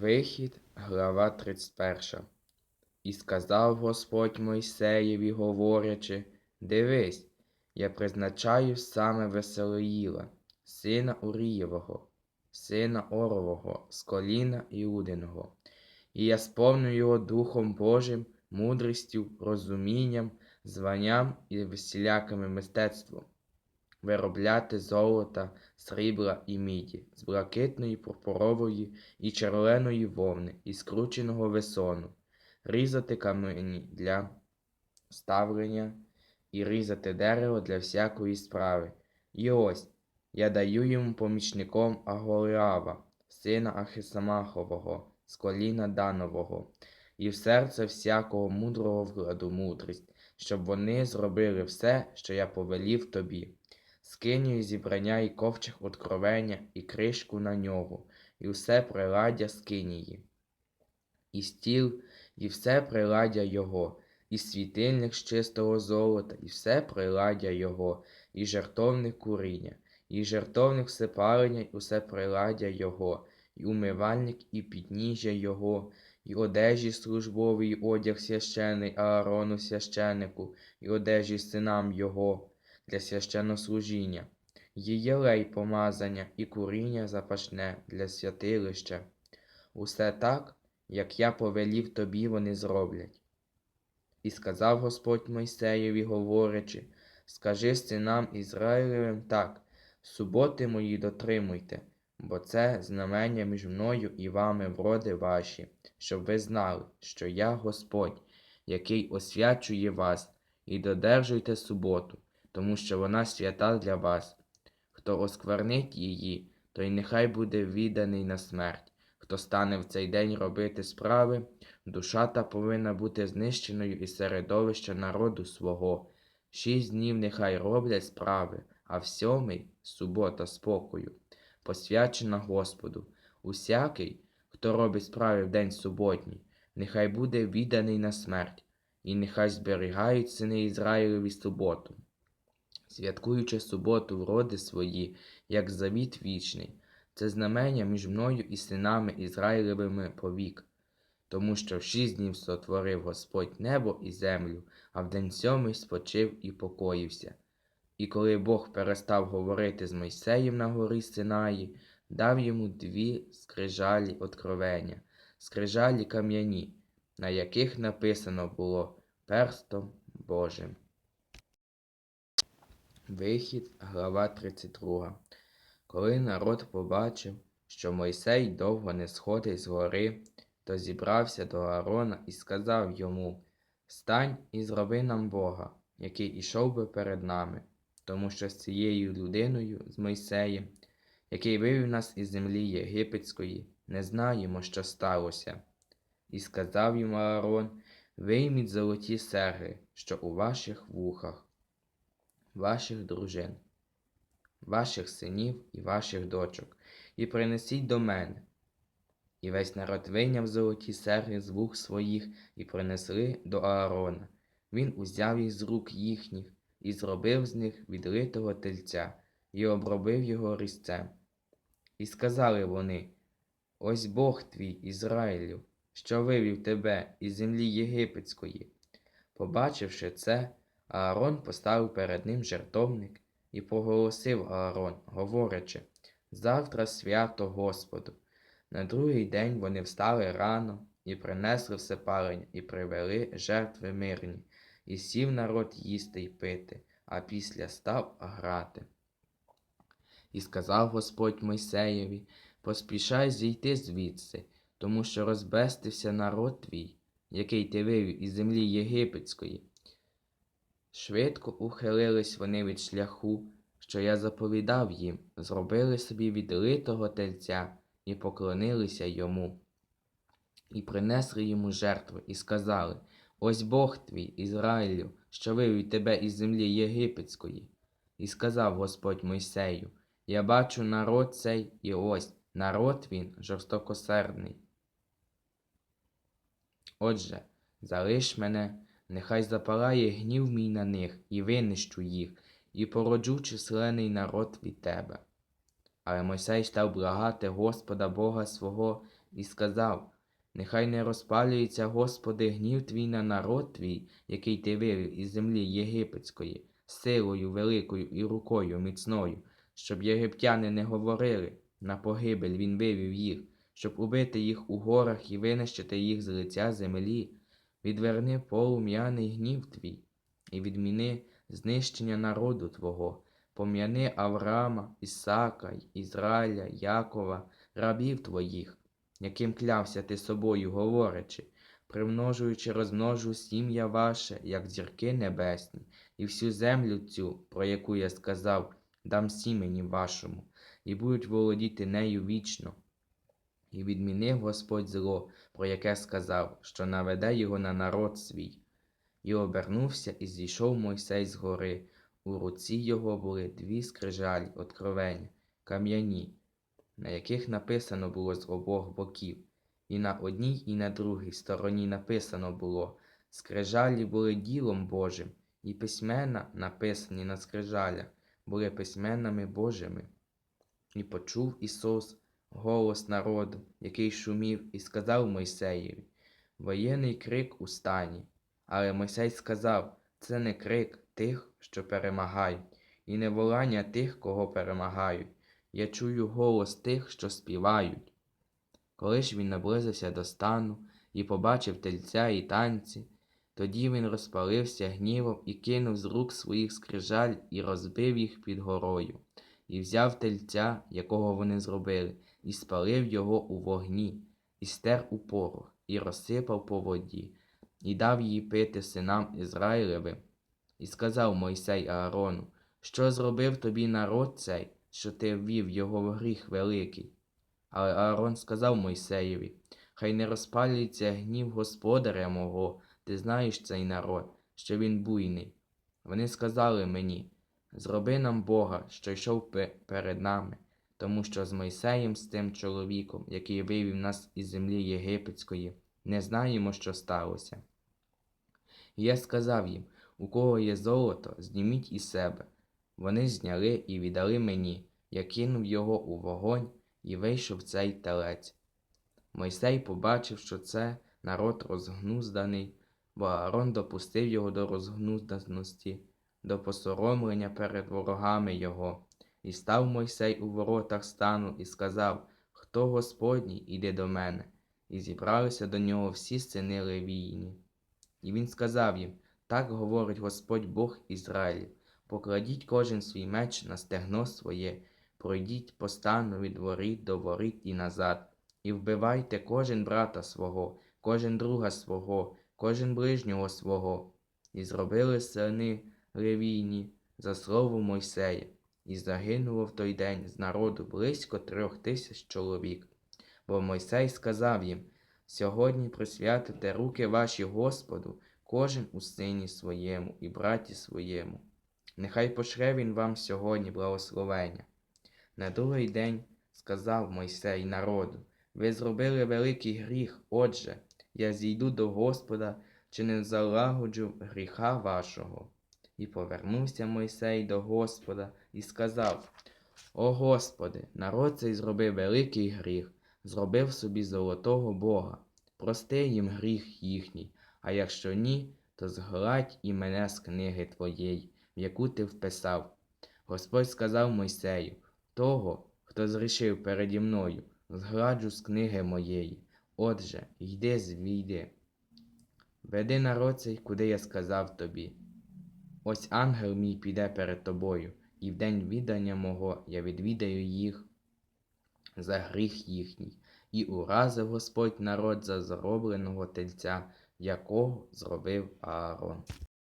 Вихід, глава 31. І сказав Господь Мойсеєві, говорячи, Дивись, я призначаю саме Веселоїла, сина Урієвого, сина Орового, з коліна Іудиного, і я сповню його Духом Божим, мудрістю, розумінням, званням і всілякими мистецтвом, виробляти золота, срібла і міді, з блакитної, пурпурової і червоної вовни, і скрученого весону, різати камені для ставлення і різати дерево для всякої справи. І ось я даю йому помічником Аголіава, сина Ахисамахового, з коліна Данового, і в серце всякого мудрого вкладу мудрість, щоб вони зробили все, що я повелів тобі. Скиню зібрання і ковчег откровення, і кришку на нього, і все приладдя скинії, і стіл, і все приладдя його, і світильник з чистого золота, і все приладдя його, і жертовник куріння, і жертовник всепалення, і усе приладдя його, і умивальник, і підніжжя його, і одежі службовий, і одяг священий Аарону священику, і одежі синам його для священнослужіння, і єлей помазання, і куріння запашне для святилища. Усе так, як я повелів тобі, вони зроблять. І сказав Господь Мойсеєві, говорячи, скажи синам Ізраїлевим так, суботи мої дотримуйте, бо це знамення між мною і вами вроди ваші, щоб ви знали, що я Господь, який освячує вас, і додержуйте суботу, тому що вона свята для вас. Хто осквернить її, той нехай буде відданий на смерть. Хто стане в цей день робити справи, душа та повинна бути знищеною із середовища народу свого. Шість днів нехай роблять справи, а в сьомий субота спокою, посвячена Господу. Усякий, хто робить справи в день суботній, нехай буде відданий на смерть, і нехай зберігають сини Ізраїлеві суботу, святкуючи суботу в роди свої, як завіт вічний. Це знамення між мною і синами Ізраїлевими повік, тому що в шість днів сотворив Господь небо і землю, а в день сьомий спочив і покоївся. І коли Бог перестав говорити з Мойсеєм на горі Синаї, дав йому дві скрижалі откровення, скрижалі кам'яні, на яких написано було перстом Божим. Вихід, глава 32. Коли народ побачив, що Мойсей довго не сходить з гори, то зібрався до Аарона і сказав йому Встань і зроби нам Бога, який ішов би перед нами, тому що з цією людиною, з Мойсеєм, який вивів нас із землі єгипетської, не знаємо, що сталося. І сказав йому Аарон Вийміть золоті серги, що у ваших вухах, ваших дружин ваших синів і ваших дочок, і принесіть до мене. І весь народ вийняв золоті серги з вух своїх і принесли до Аарона. Він узяв їх з рук їхніх і зробив з них відлитого тельця, і обробив його різцем. І сказали вони: Ось Бог твій, Ізраїлю, що вивів тебе із землі єгипетської. Побачивши це, Аарон поставив перед ним жертовник і поголосив Аарон, говорячи Завтра свято Господу. На другий день вони встали рано і принесли все палення, і привели жертви мирні, і сів народ їсти й пити, а після став грати. І сказав Господь Мойсеєві Поспішай зійти звідси, тому що розбестився народ твій, який ти вивів із землі єгипетської. Швидко ухилились вони від шляху, що я заповідав їм, зробили собі відлитого тельця і поклонилися йому, і принесли йому жертви, і сказали Ось Бог твій, Ізраїлю, що вивів тебе із землі єгипетської. І сказав Господь Мойсею Я бачу народ цей, і ось народ він жорстокосердний. Отже, залиш мене. Нехай запалає гнів мій на них, і винищу їх, і породжу численний народ від тебе. Але Мойсей став благати Господа Бога свого і сказав: Нехай не розпалюється, Господи, гнів твій на народ твій, який ти вивів із землі єгипетської, силою великою і рукою міцною, щоб єгиптяни не говорили, на погибель він вивів їх, щоб убити їх у горах і винищити їх з лиця землі. Відверни полум'яний гнів твій, і відміни знищення народу Твого, пом'яни Авраама, Ісака, Ізраїля, Якова, рабів Твоїх, яким клявся ти собою, говорячи, примножуючи, розмножу сім'я ваше, як зірки небесні, і всю землю цю, про яку я сказав, дам сімені вашому, і будуть володіти нею вічно. І відмінив Господь зло, про яке сказав, що наведе його на народ свій. І обернувся, і зійшов Мойсей з гори. У руці його були дві скрижалі откровення, кам'яні, на яких написано було з обох боків. І на одній, і на другій стороні написано було скрижалі були ділом Божим, і письмена, написані на скрижалях, були письменами Божими. І почув Ісус голос народу, який шумів, і сказав Мойсеєві Воєнний крик у стані. Але Мойсей сказав це не крик тих, що перемагають, і не волання тих, кого перемагають. Я чую голос тих, що співають. Коли ж він наблизився до стану і побачив тельця і танці, тоді він розпалився гнівом і кинув з рук своїх скрижаль і розбив їх під горою, і взяв тельця, якого вони зробили, і спалив його у вогні, і стер у порох, і розсипав по воді, і дав її пити синам Ізраїлевим. І сказав Мойсей Аарону, що зробив тобі народ цей, що ти ввів його в гріх великий. Але Аарон сказав Мойсеєві, хай не розпалюється гнів господаря мого, ти знаєш цей народ, що він буйний. Вони сказали мені, зроби нам Бога, що йшов перед нами, тому що з Мойсеєм, з тим чоловіком, який вивів нас із землі єгипетської, не знаємо, що сталося. І я сказав їм, у кого є золото, зніміть із себе. Вони зняли і віддали мені, я кинув його у вогонь, і вийшов цей телець. Мойсей побачив, що це народ розгнузданий, бо Аарон допустив його до розгнузданості, до посоромлення перед ворогами його. І став Мойсей у воротах стану і сказав, Хто Господній, іде до мене. І зібралися до нього всі сини Левійні. І він сказав їм, так говорить Господь Бог Ізраїлів, покладіть кожен свій меч на стегно своє, пройдіть по стану від воріт до воріт і назад, і вбивайте кожен брата свого, кожен друга свого, кожен ближнього свого. І зробили сини Левійні за слово Мойсея, і загинуло в той день з народу близько трьох тисяч чоловік. Бо Мойсей сказав їм, Сьогодні присвятите руки ваші Господу, кожен у сині своєму і браті своєму. Нехай пошле він вам сьогодні благословення. На другий день сказав Мойсей народу, ви зробили великий гріх, отже, я зійду до Господа, чи не залагоджу гріха вашого. І повернувся Мойсей до Господа і сказав: О Господи, народ цей зробив великий гріх, зробив собі золотого Бога. Прости їм гріх їхній, а якщо ні, то згладь і мене з книги твоєї, в яку ти вписав. Господь сказав Мойсею, того, хто зрішив переді мною, згладжу з книги моєї. Отже, йди звійди. Веди народ цей, куди я сказав тобі. Ось ангел мій піде перед тобою, і в день віддання мого я відвідаю їх за гріх їхній, і уразив Господь народ за зробленого тельця, якого зробив Аарон.